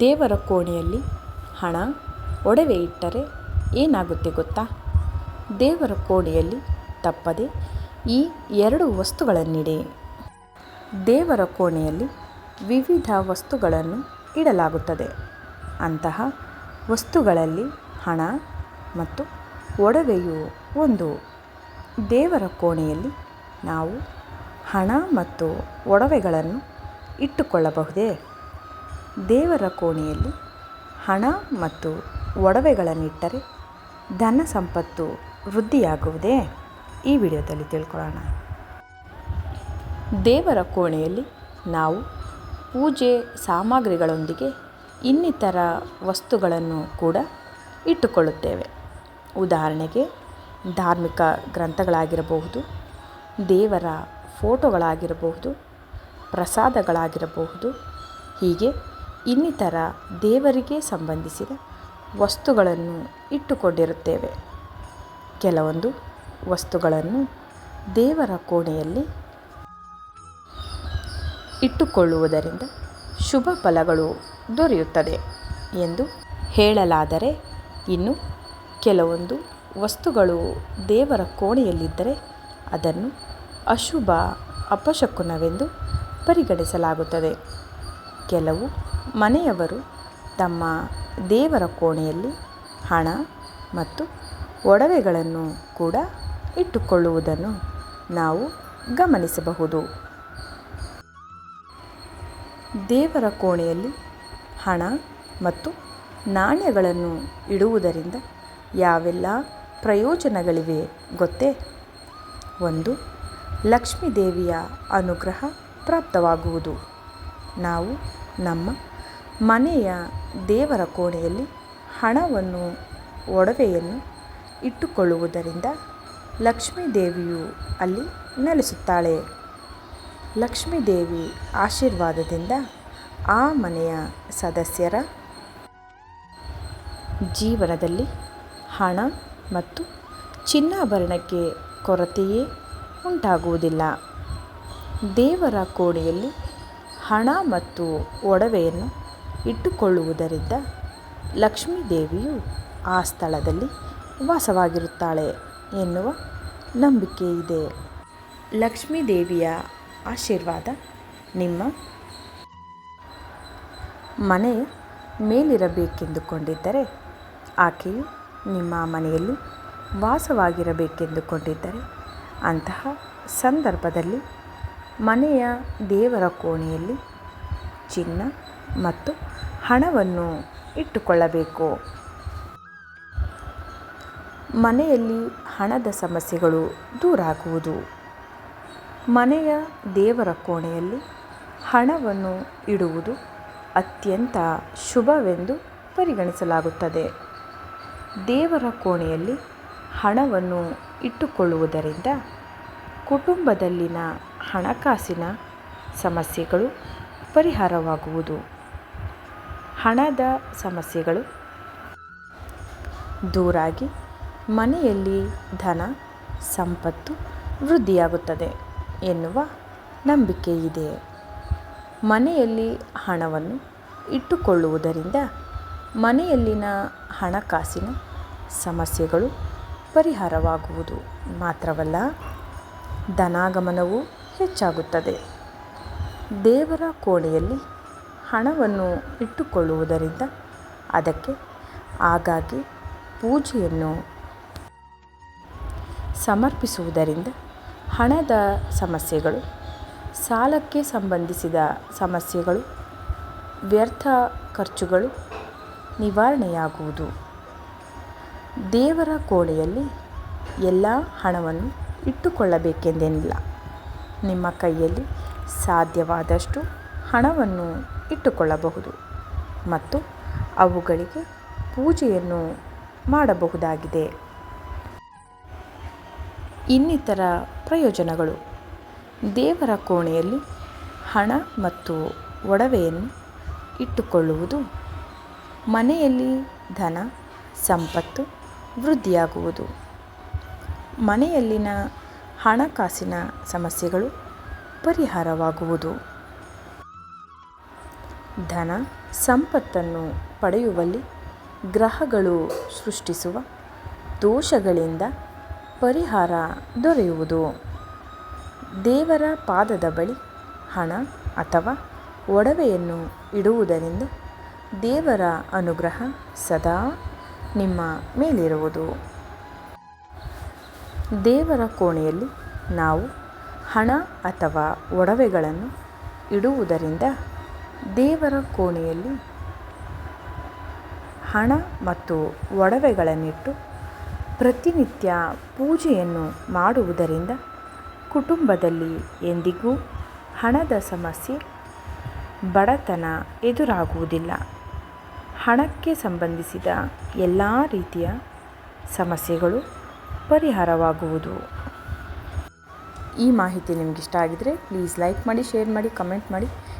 ದೇವರ ಕೋಣೆಯಲ್ಲಿ ಹಣ, ಒಡವೆ ಇಟ್ಟರೆ ಏನಾಗುತ್ತೆ ಗೊತ್ತಾ? ದೇವರ ಕೋಣೆಯಲ್ಲಿ ತಪ್ಪದೆ ಈ ಎರಡು ವಸ್ತುಗಳನ್ನಿಡಿ. ದೇವರ ಕೋಣೆಯಲ್ಲಿ ವಿವಿಧ ವಸ್ತುಗಳನ್ನು ಇಡಲಾಗುತ್ತದೆ. ಅಂತಹ ವಸ್ತುಗಳಲ್ಲಿ ಹಣ ಮತ್ತು ಒಡವೆಯು ಒಂದು. ದೇವರ ಕೋಣೆಯಲ್ಲಿ ನಾವು ಹಣ ಮತ್ತು ಒಡವೆಗಳನ್ನು ಇಟ್ಟುಕೊಳ್ಳಬಹುದೇ? ದೇವರ ಕೋಣೆಯಲ್ಲಿ ಹಣ ಮತ್ತು ಒಡವೆಗಳನ್ನಿಟ್ಟರೆ ಧನ ಸಂಪತ್ತು ವೃದ್ಧಿಯಾಗುವುದೇ? ಈ ವಿಡಿಯೋದಲ್ಲಿ ತಿಳ್ಕೊಳ್ಳೋಣ. ದೇವರ ಕೋಣೆಯಲ್ಲಿ ನಾವು ಪೂಜೆ ಸಾಮಗ್ರಿಗಳೊಂದಿಗೆ ಇನ್ನಿತರ ವಸ್ತುಗಳನ್ನು ಕೂಡ ಇಟ್ಟುಕೊಳ್ಳುತ್ತೇವೆ. ಉದಾಹರಣೆಗೆ, ಧಾರ್ಮಿಕ ಗ್ರಂಥಗಳಾಗಿರಬಹುದು, ದೇವರ ಫೋಟೋಗಳಾಗಿರಬಹುದು, ಪ್ರಸಾದಗಳಾಗಿರಬಹುದು, ಹೀಗೆ ಇನ್ನಿತರ ದೇವರಿಗೆ ಸಂಬಂಧಿಸಿದ ವಸ್ತುಗಳನ್ನು ಇಟ್ಟುಕೊಂಡಿರುತ್ತೇವೆ. ಕೆಲವೊಂದು ವಸ್ತುಗಳನ್ನು ದೇವರ ಕೋಣೆಯಲ್ಲಿ ಇಟ್ಟುಕೊಳ್ಳುವುದರಿಂದ ಶುಭ ಫಲಗಳು ದೊರೆಯುತ್ತದೆ ಎಂದು ಹೇಳಲಾದರೆ, ಇನ್ನು ಕೆಲವೊಂದು ವಸ್ತುಗಳು ದೇವರ ಕೋಣೆಯಲ್ಲಿದ್ದರೆ ಅದನ್ನು ಅಶುಭ, ಅಪಶಕುನವೆಂದು ಪರಿಗಣಿಸಲಾಗುತ್ತದೆ. ಕೆಲವು ಮನೆಯವರು ತಮ್ಮ ದೇವರ ಕೋಣೆಯಲ್ಲಿ ಹಣ ಮತ್ತು ಒಡವೆಗಳನ್ನು ಕೂಡ ಇಟ್ಟುಕೊಳ್ಳುವುದನ್ನು ನಾವು ಗಮನಿಸಬಹುದು. ದೇವರ ಕೋಣೆಯಲ್ಲಿ ಹಣ ಮತ್ತು ನಾಣ್ಯಗಳನ್ನು ಇಡುವುದರಿಂದ ಯಾವೆಲ್ಲ ಪ್ರಯೋಜನಗಳಿವೆ ಗೊತ್ತೇ? ಒಂದು ಲಕ್ಷ್ಮೀ ದೇವಿಯ ಅನುಗ್ರಹ ಪ್ರಾಪ್ತವಾಗುವುದು. ನಾವು ನಮ್ಮ ಮನೆಯ ದೇವರ ಕೋಣೆಯಲ್ಲಿ ಹಣವನ್ನು ಒಡವೆಯನ್ನು ಇಟ್ಟುಕೊಳ್ಳುವುದರಿಂದ ಲಕ್ಷ್ಮೀ ದೇವಿಯು ಅಲ್ಲಿ ನೆಲೆಸುತ್ತಾಳೆ. ಲಕ್ಷ್ಮೀ ದೇವಿ ಆಶೀರ್ವಾದದಿಂದ ಆ ಮನೆಯ ಸದಸ್ಯರ ಜೀವನದಲ್ಲಿ ಹಣ ಮತ್ತು ಚಿನ್ನಾಭರಣಕ್ಕೆ ಕೊರತೆಯೇ ಉಂಟಾಗುವುದಿಲ್ಲ. ದೇವರ ಕೋಣೆಯಲ್ಲಿ ಹಣ ಮತ್ತು ಒಡವೆಯನ್ನು ಇಟ್ಟುಕೊಳ್ಳುವುದರಿಂದ ಲಕ್ಷ್ಮೀ ದೇವಿಯು ಆ ಸ್ಥಳದಲ್ಲಿ ವಾಸವಾಗಿರುತ್ತಾಳೆ ಎನ್ನುವ ನಂಬಿಕೆ ಇದೆ. ಲಕ್ಷ್ಮೀ ದೇವಿಯ ಆಶೀರ್ವಾದ ನಿಮ್ಮ ಮನೆಯ ಮೇಲಿರಬೇಕೆಂದುಕೊಂಡಿದ್ದರೆ, ಆಕೆಯು ನಿಮ್ಮ ಮನೆಯಲ್ಲಿ ವಾಸವಾಗಿರಬೇಕೆಂದುಕೊಂಡಿದ್ದರೆ, ಅಂತಹ ಸಂದರ್ಭದಲ್ಲಿ ಮನೆಯ ದೇವರ ಕೋಣೆಯಲ್ಲಿ ಚಿನ್ನ ಮತ್ತು ಹಣವನ್ನು ಇಟ್ಟುಕೊಳ್ಳಬೇಕು. ಮನೆಯಲ್ಲಿ ಹಣದ ಸಮಸ್ಯೆಗಳು ದೂರಾಗುವುದು. ಮನೆಯ ದೇವರ ಕೋಣೆಯಲ್ಲಿ ಹಣವನ್ನು ಇಡುವುದು ಅತ್ಯಂತ ಶುಭವೆಂದು ಪರಿಗಣಿಸಲಾಗುತ್ತದೆ. ದೇವರ ಕೋಣೆಯಲ್ಲಿ ಹಣವನ್ನು ಇಟ್ಟುಕೊಳ್ಳುವುದರಿಂದ ಕುಟುಂಬದಲ್ಲಿನ ಹಣಕಾಸಿನ ಸಮಸ್ಯೆಗಳು ಪರಿಹಾರವಾಗುವುದು. ಹಣದ ಸಮಸ್ಯೆಗಳು. ದೂರಾಗಿ ಮನೆಯಲ್ಲಿ ಧನ, ಸಂಪತ್ತು ವೃದ್ಧಿಯಾಗುತ್ತದೆ ಎನ್ನುವ ನಂಬಿಕೆ ಇದೆ. ಮನೆಯಲ್ಲಿ ಹಣವನ್ನು ಇಟ್ಟುಕೊಳ್ಳುವುದರಿಂದ ಮನೆಯಲ್ಲಿನ ಹಣಕಾಸಿನ ಸಮಸ್ಯೆಗಳು ಪರಿಹಾರವಾಗುವುದು ಮಾತ್ರವಲ್ಲ, ಧನಾಗಮನವೂ ಹೆಚ್ಚಾಗುತ್ತದೆ. ದೇವರ ಕೋಣೆಯಲ್ಲಿ ಹಣವನ್ನು ಇಟ್ಟುಕೊಳ್ಳುವುದರಿಂದ ಅದಕ್ಕೆ ಆಗಾಗ್ಗೆ ಪೂಜೆಯನ್ನು ಸಮರ್ಪಿಸುವುದರಿಂದ ಹಣದ ಸಮಸ್ಯೆಗಳು, ಸಾಲಕ್ಕೆ ಸಂಬಂಧಿಸಿದ ಸಮಸ್ಯೆಗಳು, ವ್ಯರ್ಥ ಖರ್ಚುಗಳು ನಿವಾರಣೆಯಾಗುವುದು. ದೇವರ ಕೋಣೆಯಲ್ಲಿ ಎಲ್ಲ ಹಣವನ್ನು ಇಟ್ಟುಕೊಳ್ಳಬೇಕೆಂದೇನಿಲ್ಲ. ನಿಮ್ಮ ಕೈಯಲ್ಲಿ ಸಾಧ್ಯವಾದಷ್ಟು ಹಣವನ್ನು ಇಟ್ಟುಕೊಳ್ಳಬಹುದು ಮತ್ತು ಅವುಗಳಿಗೆ ಪೂಜೆಯನ್ನು ಮಾಡಬಹುದಾಗಿದೆ. ಇನ್ನಿತರ ಪ್ರಯೋಜನಗಳು. ದೇವರ ಕೋಣೆಯಲ್ಲಿ ಹಣ ಮತ್ತು ಒಡವೆಯನ್ನು ಇಟ್ಟುಕೊಳ್ಳುವುದು ಮನೆಯಲ್ಲಿ ಧನ, ಸಂಪತ್ತು ವೃದ್ಧಿಯಾಗುವುದು. ಮನೆಯಲ್ಲಿನ ಹಣಕಾಸಿನ ಸಮಸ್ಯೆಗಳು ಪರಿಹಾರವಾಗುವುದು. ಧನ ಸಂಪತ್ತನ್ನು ಪಡೆಯುವಲ್ಲಿ ಗ್ರಹಗಳು ಸೃಷ್ಟಿಸುವ ದೋಷಗಳಿಂದ ಪರಿಹಾರ ದೊರೆಯುವುದು. ದೇವರ ಪಾದದ ಬಳಿ ಹಣ ಅಥವಾ ಒಡವೆಯನ್ನು ಇಡುವುದರಿಂದ ದೇವರ ಅನುಗ್ರಹ ಸದಾ ನಿಮ್ಮ ಮೇಲಿರುವುದು. ದೇವರ ಕೋಣೆಯಲ್ಲಿ ನಾವು ಹಣ ಅಥವಾ ಒಡವೆಗಳನ್ನು ಇಡುವುದರಿಂದ ದೇವರ ಕೋಣೆಯಲ್ಲಿ ಹಣ ಮತ್ತು ಒಡವೆಗಳನ್ನಿಟ್ಟು ಪ್ರತಿನಿತ್ಯ ಪೂಜೆಯನ್ನು ಮಾಡುವುದರಿಂದ ಕುಟುಂಬದಲ್ಲಿ ಎಂದಿಗೂ ಹಣದ ಸಮಸ್ಯೆ, ಬಡತನ ಎದುರಾಗುವುದಿಲ್ಲ. ಹಣಕ್ಕೆ ಸಂಬಂಧಿಸಿದ ಎಲ್ಲ ರೀತಿಯ ಸಮಸ್ಯೆಗಳು ಪರಿಹಾರವಾಗುವುದು. ಈ ಮಾಹಿತಿ ನಿಮಗಿಷ್ಟ ಆಗಿದ್ದರೆ ಪ್ಲೀಸ್ ಲೈಕ್ ಮಾಡಿ ಶೇರ್ ಮಾಡಿ ಕಮೆಂಟ್ ಮಾಡಿ.